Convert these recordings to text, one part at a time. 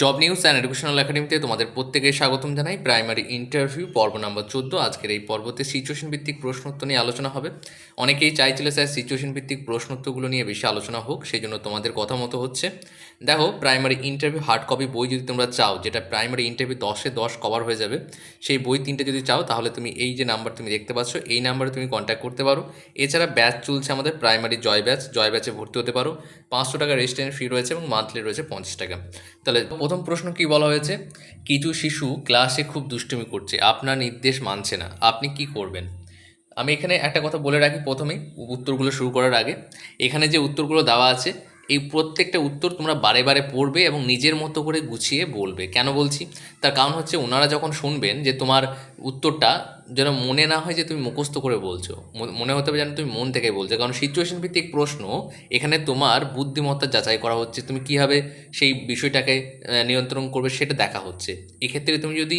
Job news and educational একাডেমিতে তোমাদের প্রত্যেকে স্বাগতম জানাই। প্রাইমারি ইন্টারভিউ পর্ব নাম্বার চোদ্দ। আজকের এই পর্বতে সিচুয়েশন ভিত্তিক প্রশ্নোত্তর নিয়ে আলোচনা হবে। অনেকেই চাইছিল স্যার সিচুয়েশন ভিত্তিক প্রশ্নোত্তরগুলো নিয়ে বেশি আলোচনা হোক সেই জন্য তোমাদের কথা মতো হচ্ছে। দেখো প্রাইমারি ইন্টারভিউ হার্ড কপি বই যদি তোমরা চাও, যেটা প্রাইমারি ইন্টারভিউ দশে দশ কভার হয়ে যাবে, সেই বই তিনটে যদি চাও, তাহলে তুমি এই যে নাম্বার তুমি দেখতে পাচ্ছ, এই নাম্বারে তুমি কন্ট্যাক্ট করতে পারো। এছাড়া ব্যাচ চলছে আমাদের প্রাইমারি জয় ব্যাচ জয় ব্যাচে ভর্তি হতে পারো। পাঁচশো টাকা রেজিস্ট্রেশন ফি রয়েছে এবং মান্থলি রয়েছে পঞ্চাশ টাকা। তাহলে প্রথম প্রশ্ন কি বলা হয়েছে? কিছু শিশু ক্লাসে খুব দুষ্টুমি করছে। আপনার নির্দেশ মানছে না। আপনি কি করবেন? আমি এখানে একটা কথা বলে রাখি প্রথমেই, উত্তরগুলো শুরু করার আগে। এখানে যে উত্তরগুলো দেওয়া আছে, এই প্রত্যেকটা উত্তর তোমরা বারে বারে পড়বে এবং নিজের মতো করে গুছিয়ে বলবে। কেন বলছি? তার কারণ হচ্ছে, ওনারা যখন শুনবেন যে তোমার উত্তরটা যেন মনে না হয় যে তুমি মুখস্থ করে বলছো। মনে হতে হবে যেন তুমি মন থেকে বলছো। কারণ সিচুয়েশন ভিত্তিক প্রশ্ন, এখানে তোমার বুদ্ধিমত্তা যাচাই করা হচ্ছে। তুমি কীভাবে সেই বিষয়টাকে নিয়ন্ত্রণ করবে সেটা দেখা হচ্ছে। এক্ষেত্রে তুমি যদি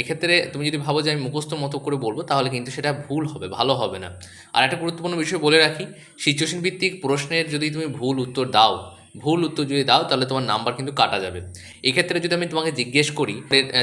এক্ষেত্রে তুমি যদি ভাবো যে আমি মুখস্থ মতো করে বলব, তাহলে কিন্তু সেটা ভুল হবে, ভালো হবে না। আর একটা গুরুত্বপূর্ণ বিষয় বলে রাখি সিচুয়েশন ভিত্তিক প্রশ্নের যদি তুমি ভুল উত্তর দাও ভুল উত্তর যদি দাও, তাহলে তোমার নাম্বার কিন্তু কাটা যাবে। এক্ষেত্রে যদি আমি তোমাকে জিজ্ঞেস করি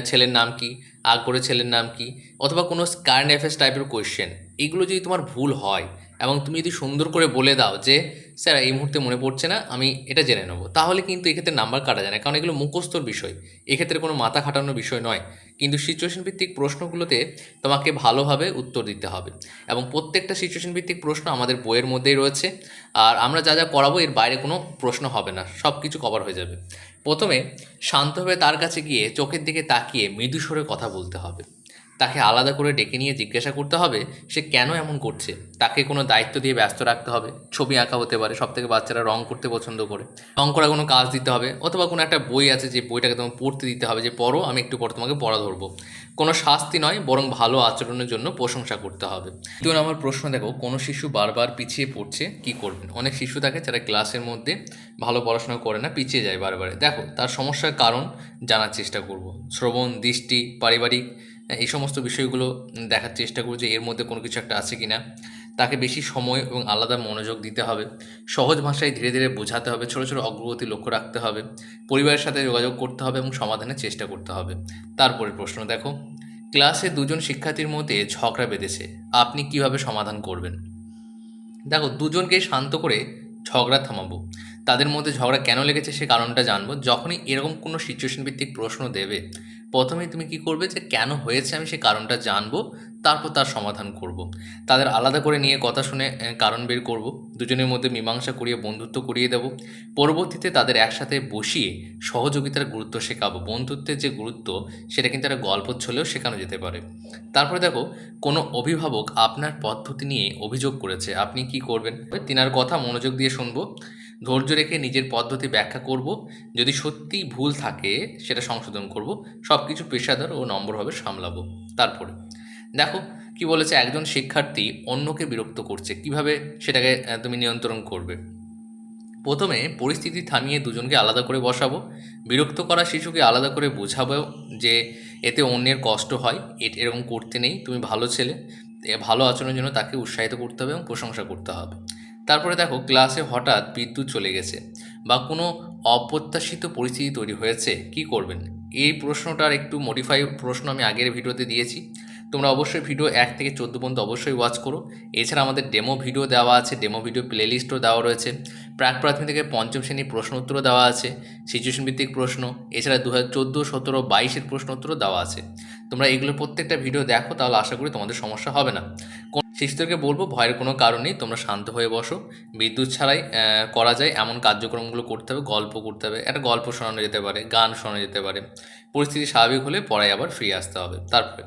ছেলের নাম কি আকবরের ছেলের নাম কি, অথবা কোনো কারেন্ট অ্যাফেয়ার্স টাইপের কোয়েশ্চেন এগুলো যদি তোমার ভুল হয় এবং তুমি যদি সুন্দর করে বলে দাও যে, স্যার, এই মুহূর্তে মনে পড়ছে না, আমি এটা জেনে নেব, তাহলে কিন্তু এক্ষেত্রে নাম্বার কাটা যায় না, কারণ এগুলো মুখস্থর বিষয়। এক্ষেত্রে কোনো মাথা খাটানোর বিষয় নয়। কিন্তু সিচুয়েশন ভিত্তিক প্রশ্নগুলোতে তোমাকে ভালোভাবে উত্তর দিতে হবে। এবং প্রত্যেকটা সিচুয়েশন ভিত্তিক প্রশ্ন আমাদের বইয়ের মধ্যেই রয়েছে। আর আমরা যা যা করাবো, এর বাইরে কোনো প্রশ্ন হবে না সব কিছু কভার হয়ে যাবে। প্রথমে শান্তভাবে তার কাছে গিয়ে চোখের দিকে তাকিয়ে মৃদু স্বরে কথা বলতে হবে। তাকে আলাদা করে ডেকে নিয়ে জিজ্ঞাসা করতে হবে, সে কেন এমন করছে? তাকে কোনো দায়িত্ব দিয়ে ব্যস্ত রাখতে হবে, ছবি আঁকা হতে পারে সব থেকে বাচ্চারা রং করতে পছন্দ করে। রং করা কোনো কাজ দিতে হবে, অথবা কোনো একটা বই আছে যে বইটাকে তোমাকে পড়তে দিতে হবে যে পড়ো, আমি একটু পর তোমাকে পড়া ধরবো। কোনো শাস্তি নয়, বরং ভালো আচরণের জন্য প্রশংসা করতে হবে। দ্বিতীয় আমার প্রশ্ন, দেখো, কোনো শিশু বারবার পিছিয়ে পড়ছে, কি করবেন অনেক শিশু থাকে যারা ক্লাসের মধ্যে ভালো পড়াশোনা করে না, পিছিয়ে যায় বারবার। দেখো, তার সমস্যার কারণ জানার চেষ্টা করব। শ্রবণ, দৃষ্টি, পারিবারিক এই সমস্ত বিষয়গুলো দেখার চেষ্টা করব যে এর মধ্যে কোনো কিছু একটা আছে কি না তাকে বেশি সময় এবং আলাদা মনোযোগ দিতে হবে। সহজ ভাষায় ধীরে ধীরে বোঝাতে হবে, ছোটো ছোটো অগ্রগতি লক্ষ্য রাখতে হবে, পরিবারের সাথে যোগাযোগ করতে হবে এবং সমাধানের চেষ্টা করতে হবে। তারপরে প্রশ্ন দেখো, ক্লাসে দুজন শিক্ষার্থীর মধ্যে ঝগড়া বেঁধেছে, আপনি কীভাবে সমাধান করবেন? দেখো, দুজনকে শান্ত করে ঝগড়া থামাবো। তাদের মধ্যে ঝগড়া কেন লেগেছে সে কারণটা জানব। যখনই এরকম কোনো সিচুয়েশন ভিত্তিক প্রশ্ন দেবে প্রথমেই তুমি কি করবে যে কেন হয়েছে আমি সে কারণটা জানব, তারপর তার সমাধান করব। তাদের আলাদা করে নিয়ে কথা শুনে কারণ বের করব। দুজনের মধ্যে মীমাংসা করিয়ে, বন্ধুত্ব করিয়ে দেব। পরবর্তীতে তাদের একসাথে বসিয়ে সহযোগিতার গুরুত্ব শেখাবো। বন্ধুত্বের যে গুরুত্ব, সেটা কিন্তু একটা গল্প ছলেও শেখানো যেতে পারে। তারপরে দেখো, কোনো অভিভাবক আপনার পদ্ধতি নিয়ে অভিযোগ করেছে। আপনি কি করবেন? তিনার কথা মনোযোগ দিয়ে শুনব। ধৈর্য রেখে নিজের পদ্ধতি ব্যাখ্যা করব। যদি সত্যিই ভুল থাকে, সেটা সংশোধন করব। সব কিছু পেশাদার ও নম্বরভাবে সামলাবো। তারপরে, দেখো কি বলেছে, একজন শিক্ষার্থী অন্যকে বিরক্ত করছে। কীভাবে সেটাকে তুমি নিয়ন্ত্রণ করবে? প্রথমে পরিস্থিতি থামিয়ে দুজনকে আলাদা করে বসাবো। বিরক্ত করা শিশুকে আলাদা করে বোঝাবো যে এতে অন্যের কষ্ট হয়। এ- এরকম করতে নেই। তুমি ভালো ছেলে। ভালো আচরণের জন্য তাকে উৎসাহিত করতে হবে এবং প্রশংসা করতে হবে। তারপরে দেখো ক্লাসে হঠাৎ বিদ্যুৎ চলে গেছে বা কোনো অপ্রত্যাশিত পরিস্থিতি তৈরি হয়েছে, কি করবেন? এই প্রশ্নটার একটু মডিফাই প্রশ্ন আমি আগের ভিডিওতে দিয়েছি। তোমরা অবশ্যই ভিডিও এক থেকে চোদ্দ পর্যন্ত অবশ্যই ওয়াচ করো। এছাড়া আমাদের ডেমো ভিডিও দেওয়া আছে ডেমো ভিডিও প্লেলিস্টও দেওয়া রয়েছে। প্রাক প্রাথমিক থেকে পঞ্চম শ্রেণির প্রশ্ন উত্তরও দেওয়া আছে সিচুয়েশন ভিত্তিক প্রশ্ন, এছাড়া দু হাজার চোদ্দ, সতেরো, বাইশের প্রশ্ন উত্তরও দেওয়া আছে। তোমরা এগুলো প্রত্যেকটা ভিডিও দেখো, তাহলে আশা করি তোমাদের সমস্যা হবে না। শিশুদেরকে বলব, ভয়ের কোনো কারণ নেই, তোমরা শান্ত হয়ে বসো। বিদ্যুৎ ছাড়াই করা যায়, এমন কার্যক্রমগুলো করতে হবে, গল্প করতে হবে, একটা গল্প শোনানো যেতে পারে, গান শোনানো যেতে পারে। পরিস্থিতি স্বাভাবিক হলে পড়ায় আবার ফিরে আসতে হবে। তারপরে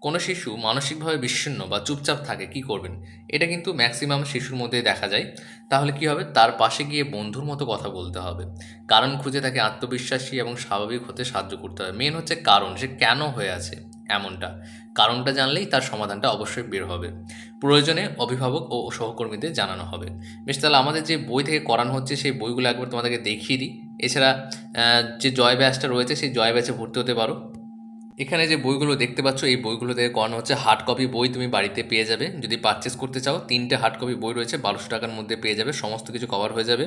কোনো শিশু মানসিকভাবে বিচ্ছিন্ন বা চুপচাপ থাকে, কি করবেন? এটা কিন্তু ম্যাক্সিমাম শিশুর মধ্যে দেখা যায়। তাহলে কি হবে? তার পাশে গিয়ে বন্ধুর মতো কথা বলতে হবে। কারণ খুঁজে তাকে আত্মবিশ্বাসী এবং স্বাভাবিক হতে সাহায্য করতে হবে। মেন হচ্ছে কারণ, সে কেন হয়ে আছে এমনটা। কারণটা জানলেই তার সমাধানটা অবশ্যই বের হবে। প্রয়োজনে অভিভাবক ও সহকর্মীদের জানানো হবে। বেশ, তাহলে আমাদের যে বই থেকে করানো হচ্ছে, সেই বইগুলো একবার তোমাদেরকে দেখিয়ে দিই। এছাড়া যে জয় ব্যাচটা রয়েছে, সেই জয় ব্যাচে ভর্তি হতে পারো। এখানে যে বইগুলো দেখতে পাচ্ছ, এই বইগুলো থেকে করানো হচ্ছে হার্ড কপি বই তুমি বাড়িতে পেয়ে যাবে। যদি পারচেস করতে চাও, তিনটে হার্ড কপি বই রয়েছে, বারোশো টাকার মধ্যে পেয়ে যাবে, সমস্ত কিছু কভার হয়ে যাবে।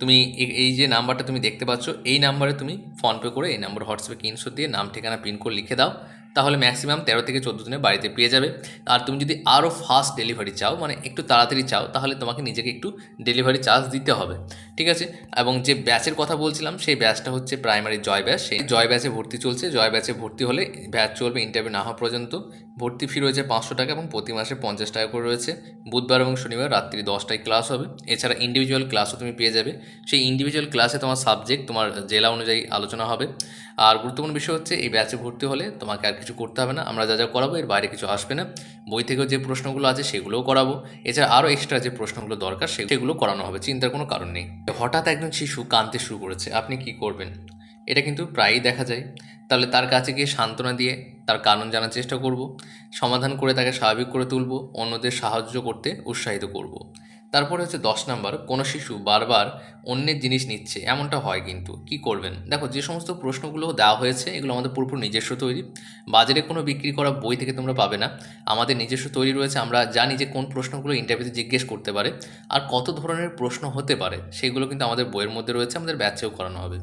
তুমি এই যে নাম্বারটা তুমি দেখতে পাচ্ছ, এই নাম্বারে তুমি ফোনপে করে এই নাম্বার হোয়াটসঅ্যাপে কিনশো দিয়ে নাম, ঠিকানা পিনকোড লিখে দাও। তাহলে ম্যাক্সিমাম তেরো থেকে চোদ্দ দিনে বাড়িতে পেয়ে যাবে। আর তুমি যদি আরও ফাস্ট ডেলিভারি চাও মানে একটু তাড়াতাড়ি চাও, তাহলে তোমাকে নিজেকে একটু ডেলিভারি চার্জ দিতে হবে। ঠিক আছে? এবং যে ব্যাচের কথা বলছিলাম, সেই ব্যাচটা হচ্ছে প্রাইমারি জয় ব্যাচ। সেই জয় ব্যাচে ভর্তি চলছে। জয় ব্যাচে ভর্তি হলে ব্যাচ চলবে ইন্টারভিউ না হওয়া পর্যন্ত। ভর্তি ফি রয়েছে পাঁচশো টাকা এবং প্রতি মাসে পঞ্চাশ টাকা করে রয়েছে। বুধবার এবং শনিবার রাত্রি দশটায় ক্লাস হবে। এছাড়া ইন্ডিভিজুয়াল ক্লাসও তুমি পেয়ে যাবে। সেই ইন্ডিভিজুয়াল ক্লাসে তোমার সাবজেক্ট তোমার জেলা অনুযায়ী আলোচনা হবে। আর গুরুত্বপূর্ণ বিষয় হচ্ছে, এই ব্যাচে ভর্তি হলে তোমাকে আর কিছু করতে হবে না। আমরা যা যা করাবো, এর বাইরে কিছু আসবে না। বই থেকেও যে প্রশ্নগুলো আছে, সেগুলোও করাবো। এছাড়া আরও এক্সট্রা যে প্রশ্নগুলো দরকার সেগুলো করানো হবে। চিন্তার কোনো কারণ নেই। হঠাৎ একজন শিশু কাঁদতে শুরু করেছে। আপনি কি করবেন? এটা কিন্তু প্রায়ই দেখা যায়। তাহলে তার কাছে গিয়ে সান্ত্বনা দিয়ে তার কারণ জানার চেষ্টা করব। সমাধান করে তাকে স্বাভাবিক করে তুলব। অন্যদের সাহায্য করতে উৎসাহিত করব। তারপরে হচ্ছে দশ নাম্বার, কোনো শিশু বারবার অন্যের জিনিস নিচ্ছে, এমনটা হয় কিন্তু। কি করবেন? দেখো, যে সমস্ত প্রশ্নগুলো দেওয়া হয়েছে, এগুলো আমাদের পুরোপুরি নিজস্ব তৈরি। বাজারে কোনো বিক্রি করা বই থেকে তোমরা পাবে না। আমাদের নিজস্ব তৈরি রয়েছে, আমরা জানি যে কোন প্রশ্নগুলো ইন্টারভিউতে জিজ্ঞেস করতে পারে আর কত ধরনের প্রশ্ন হতে পারে, সেগুলো কিন্তু আমাদের বইয়ের মধ্যে রয়েছে, আমাদের ব্যাচেও করানো হবে।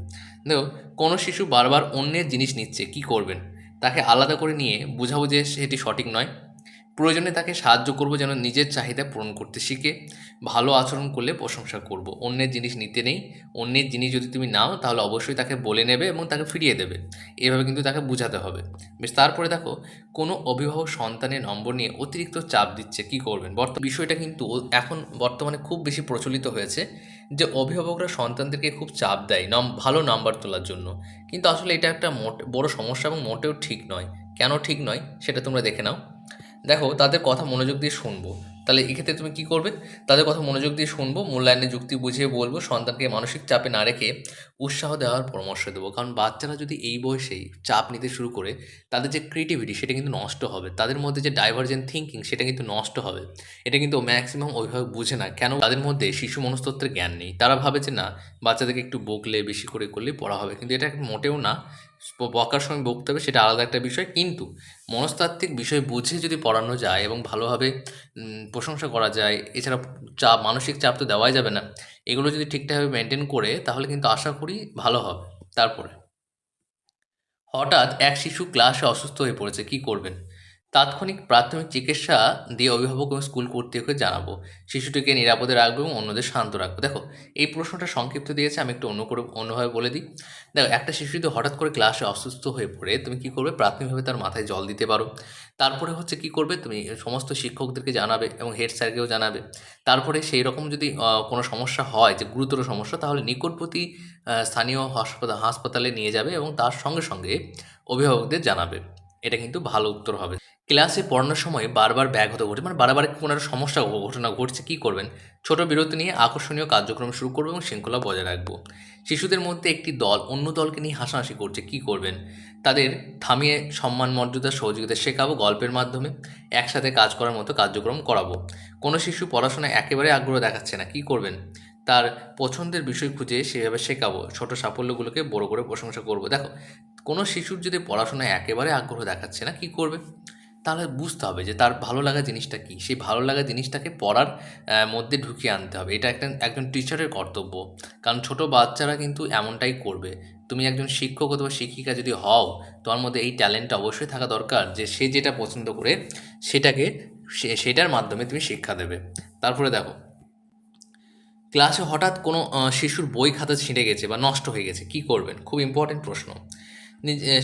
দেখো, কোনো শিশু বারবার অন্যের জিনিস নিচ্ছে, কি করবেন? তাকে আলাদা করে নিয়ে বুঝাবো যে সেটি সঠিক নয়। প্রয়োজনে তাকে সাহায্য করব যেন নিজের চাহিদা পূরণ করতে শিখে। ভালো আচরণ করলে প্রশংসা করব। অন্যের জিনিস নিতে নেই। অন্যের জিনিস যদি তুমি নাও, তাহলে অবশ্যই তাকে বলে নেবে এবং তাকে ফিরিয়ে দেবে। এভাবে কিন্তু তাকে বোঝাতে হবে। বেশ, তারপরে দেখো, কোনো অভিভাবক সন্তানের নম্বর নিয়ে অতিরিক্ত চাপ দিচ্ছে, কি করবেন? বর্তমান বিষয়টা কিন্তু এখন বর্তমানে খুব বেশি প্রচলিত হয়েছে যে অভিভাবকরা সন্তানদেরকে খুব চাপ দেয়, নম, ভালো নাম্বার তোলার জন্য। কিন্তু আসলে এটা একটা মোট, বড় সমস্যা এবং মোটেও ঠিক নয়। কেন ঠিক নয়, সেটা তোমরা দেখে নাও। দেখো, তাদের কথা মনোযোগ দিয়ে শুনব। তাহলে এক্ষেত্রে তুমি কি করবে? তাদের কথা মনোযোগ দিয়ে শুনব, মূল্যায়নের যুক্তি বুঝিয়ে বলব, সন্তানকে মানসিক চাপে না রেখে উৎসাহ দেওয়ার পরামর্শ দেবো। কারণ বাচ্চারা যদি এই বয়সেই চাপ নিতে শুরু করে, তাদের যে ক্রিয়েটিভিটি সেটা কিন্তু নষ্ট হবে। তাদের মধ্যে যে ডাইভার্জেন্ট থিঙ্কিং সেটা কিন্তু নষ্ট হবে। এটা কিন্তু ম্যাক্সিমাম অভিভাবক বুঝে না। কেন? তাদের মধ্যে শিশু মনস্তত্ত্বের জ্ঞান নেই। তারা ভাবে যে না, বাচ্চাদেরকে একটু বকলে, বেশি করে করলে পড়া হবে। কিন্তু এটা মোটেও না। বকার সময় বকতে হবে, সেটা আলাদা একটা বিষয়। কিন্তু মনস্তাত্ত্বিক বিষয় বুঝে যদি পড়ানো যায় এবং ভালোভাবে প্রশংসা করা যায়, এছাড়া চাপ মানসিক চাপ তো দেওয়াই যাবে না, এগুলো যদি ঠিকঠাকভাবে মেনটেন করে, তাহলে কিন্তু আশা করি ভালো হবে। তারপরে, হঠাৎ এক শিশু ক্লাসে অসুস্থ হয়ে পড়েছে, কি করবেন? তাৎক্ষণিক প্রাথমিক চিকিৎসা দিয়ে অভিভাবক এবং স্কুল কর্তৃপক্ষকে জানাব। শিশুটিকে নিরাপদে রাখব এবং অন্যদের শান্ত রাখব। দেখো, এই প্রশ্নটা সংক্ষিপ্ত দিয়েছে, আমি একটু অন্য করে, অন্যভাবে বলে দিই। দেখো, একটা শিশু যদি হঠাৎ করে ক্লাসে অসুস্থ হয়ে পড়ে, তুমি কি করবে? প্রাথমিকভাবে তার মাথায় জল দিতে পারো। তারপরে হচ্ছে কি করবে? তুমি সমস্ত শিক্ষকদেরকে জানাবে এবং হেড স্যারকেও জানাবে। তারপরে সেই রকম যদি কোনো সমস্যা হয়, যে গুরুতর সমস্যা, তাহলে নিকটবর্তী স্থানীয় হাসপাতাল, হাসপাতালে নিয়ে যাবে এবং তার সঙ্গে সঙ্গে অভিভাবকদের জানাবে। এটা কিন্তু ভালো উত্তর হবে। ক্লাসে পড়ানোর সময় বারবার ব্যাঘাত ঘটে মানে বারবার কোনো একটা সমস্যা ঘটনা ঘটছে, কী করবেন? ছোট বিরতি নিয়ে আকর্ষণীয় কার্যক্রম শুরু করব এবং শৃঙ্খলা বজায় রাখব। শিশুদের মধ্যে একটি দল অন্য দলকে নিয়ে হাসাহাসি করছে, কী করবেন? তাদের থামিয়ে সম্মান, মর্যাদা, সহযোগিতা শেখাবো, গল্পের মাধ্যমে একসাথে কাজ করার মতো কার্যক্রম করাবো। কোনো শিশু পড়াশোনায় একেবারে আগ্রহ দেখাচ্ছে না, কী করবেন? তার পছন্দের বিষয় খুঁজে সেভাবে শেখাবো, ছোট সাফল্যগুলোকে বড় করে প্রশংসা করব। দেখো কোনো শিশুর যদি পড়াশোনায় একেবারে আগ্রহ দেখাচ্ছে না, কী করবে? তাহলে বুঝতে হবে যে তার ভালো লাগা জিনিসটা কী? সেই ভালো লাগা জিনিসটাকে পড়ার মধ্যে ঢুকিয়ে আনতে হবে। এটা একটা, একজন টিচারের কর্তব্য। কারণ ছোট বাচ্চারা কিন্তু এমনটাই করবে। তুমি একজন শিক্ষক অথবা শিক্ষিকা যদি হও, তোমার মধ্যে এই ট্যালেন্টটা অবশ্যই থাকা দরকার যে সে যেটা পছন্দ করে, সেটাকে সেটার মাধ্যমে তুমি শিক্ষা দেবে। তারপরে দেখো ক্লাসে হঠাৎ কোনো শিশুর বই খাতা ছিঁড়ে গেছে বা নষ্ট হয়ে গেছে, কি করবেন? খুব ইম্পর্টেন্ট প্রশ্ন।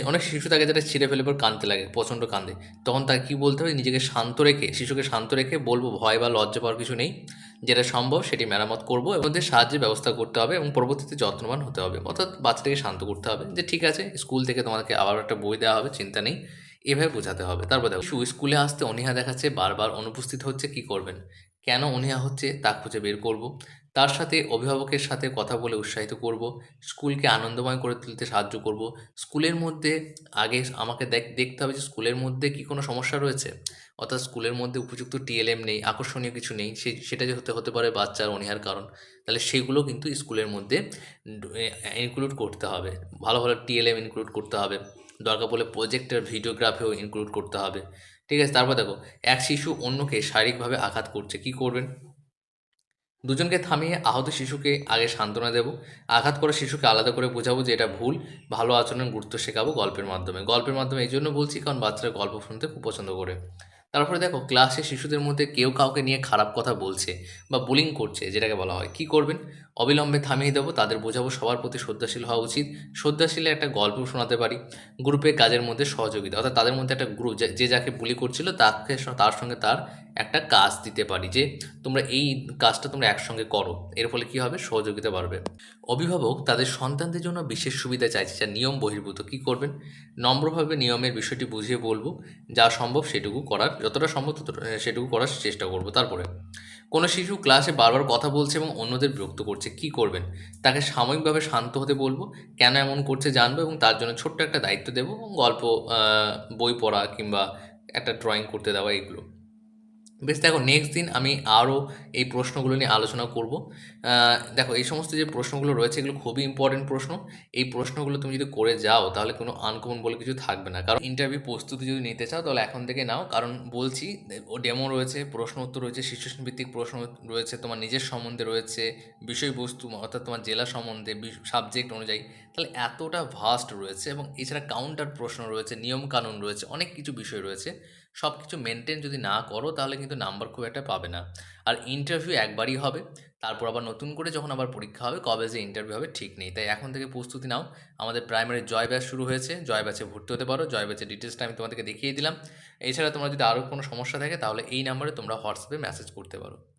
অনেক শিশু থাকে যেটা ছিঁড়ে ফেলে পর কাঁদতে লাগে, প্রচণ্ড কাঁদে। তখন তাকে কী বলতে হবে? নিজেকে শান্ত রেখে, শিশুকে শান্ত রেখে বলব, ভয় বা লজ্জা পাওয়ার কিছু নেই। যেটা সম্ভব সেটি মেরামত করব এবং ওদের সাহায্যের ব্যবস্থা করতে হবে এবং পরবর্তীতে যত্নবান হতে হবে। অর্থাৎ বাচ্চাটাকে শান্ত করতে হবে যে, ঠিক আছে, স্কুল থেকে তোমাকে আবার একটা বই দেওয়া হবে, চিন্তা নেই। এভাবে বোঝাতে হবে। তারপর দেখো শিশু স্কুলে আসতে অনীহা দেখাচ্ছে, বারবার অনুপস্থিত হচ্ছে, কি করবেন? কেন অনীহা হচ্ছে? তা খুঁজে বের করব। তার সাথে অভিভাবকের সাথে কথা বলে উৎসাহিত করব, স্কুলকে আনন্দময় করে তুলতে সাহায্য করব। স্কুলের মধ্যে আগে আমাকে দেখ- দেখতে হবে যে স্কুলের মধ্যে কি কোনো সমস্যা রয়েছে। অর্থাৎ স্কুলের মধ্যে উপযুক্ত টিএলএম নেই, আকর্ষণীয় কিছু নেই, সে, সেটা যে হতে হতে পারে বাচ্চার অনীহার কারণ। তাহলে সেগুলো কিন্তু স্কুলের মধ্যে ইনক্লুড করতে হবে। ভালো ভালো টিএলএম ইনক্লুড করতে হবে। দরকার পড়লে প্রজেক্টের ভিডিওগ্রাফিও ইনক্লুড করতে হবে। ঠিক আছে, তারপর দেখো, এক শিশু অন্যকে শারীরিকভাবে আঘাত করছে, কি করবেন? দুজনকে থামিয়ে আহত শিশুকে আগে সান্ত্বনা দেব, আঘাত করা শিশুকে আলাদা করে বোঝাবো যে এটা ভুল, ভালো আচরণের গুরুত্ব শেখাবো গল্পের মাধ্যমে। গল্পের মাধ্যমে এই জন্য বলছি, কারণ বাচ্চারা গল্প শুনতে খুব পছন্দ করে। তারপরে দেখো ক্লাসে শিশুদের মধ্যে কেউ কাউকে নিয়ে খারাপ কথা বলছে বা বুলিং করছে, যেটাকে বলা হয়। কি করবেন? অবিলম্বে থামিয়ে দেবো, তাদের বোঝাবো, সবার প্রতি শ্রদ্ধাশীল হওয়া উচিত। শ্রদ্ধাশীলে একটা গল্প শোনাতে পারি গ্রুপে কাজের মধ্যে সহযোগিতা, অর্থাৎ তাদের মধ্যে একটা গ্রুপ যে যাকে বুলি করছিল, তাকে তার সঙ্গে তার একটা কাজ দিতে পারি, যে তোমরা এই কাজটা তোমরা একসঙ্গে করো। এর ফলে কী হবে? সহযোগিতা বাড়বে। অভিভাবক তাদের সন্তানদের জন্য বিশেষ সুবিধা চাইছে, যা নিয়ম বহির্ভূত। কী করবেন? নম্রভাবে নিয়মের বিষয়টি বুঝিয়ে বলব, যা সম্ভব সেটুকু করার যতটা সম্ভব সেটুকু করার চেষ্টা করব। তারপরে, কোনো শিশু ক্লাসে বারবার কথা বলছে এবং অন্যদের বিরক্ত করছে, কি করবেন? তাকে সাময়িকভাবে শান্ত হতে বলব, কেন এমন করছে জানব এবং তার জন্য ছোট্ট একটা দায়িত্ব দেবো গল্প বই পড়া কিংবা একটা ড্রয়িং করতে দেওয়া এগুলো। বেশ, দেখো নেক্সট দিন আমি আরও এই প্রশ্নগুলো নিয়ে আলোচনা করব। দেখো, এই সমস্ত যে প্রশ্নগুলো রয়েছে, এগুলো খুবই ইম্পর্টেন্ট প্রশ্ন। এই প্রশ্নগুলো তুমি যদি করে যাও, তাহলে কোনো আনকমন বলে কিছু থাকবে না। কারণ ইন্টারভিউ প্রস্তুতি যদি নিতে চাও, তাহলে এখন থেকে নাও। কারণ বলছি, ও ডেমো রয়েছে, প্রশ্ন উত্তর রয়েছে সিচুয়েশন ভিত্তিক প্রশ্ন রয়েছে, তোমার নিজের সম্বন্ধে রয়েছে, বিষয়বস্তু, অর্থাৎ তোমার জেলা সম্বন্ধে সাবজেক্ট অনুযায়ী। তাহলে এতটা ভাস্ট রয়েছে এবং এছাড়া কাউন্টার প্রশ্ন রয়েছে নিয়ম কানুন রয়েছে, অনেক কিছু বিষয় রয়েছে। সব কিছু মেনটেন যদি না করো, তাহলে কিন্তু নাম্বার খুব একটা পাবে না। আর ইন্টারভিউ একবারই হবে, তারপর আবার নতুন করে যখন আবার পরীক্ষা হবে, কবে যে ইন্টারভিউ হবে ঠিক নেই। তাই এখন থেকে প্রস্তুতি নাও। আমাদের প্রাইমারি জয় ব্যাচ শুরু হয়েছে, জয় ব্যাচে ভর্তি হতে পারো, জয় ব্যাচের ডিটেলসটা আমি তোমাদেরকে দেখিয়ে দিলাম। এছাড়া তোমার যদি আরও কোনো সমস্যা থাকে, তাহলে এই নাম্বারে তোমরা হোয়াটসঅ্যাপে মেসেজ করতে পারো।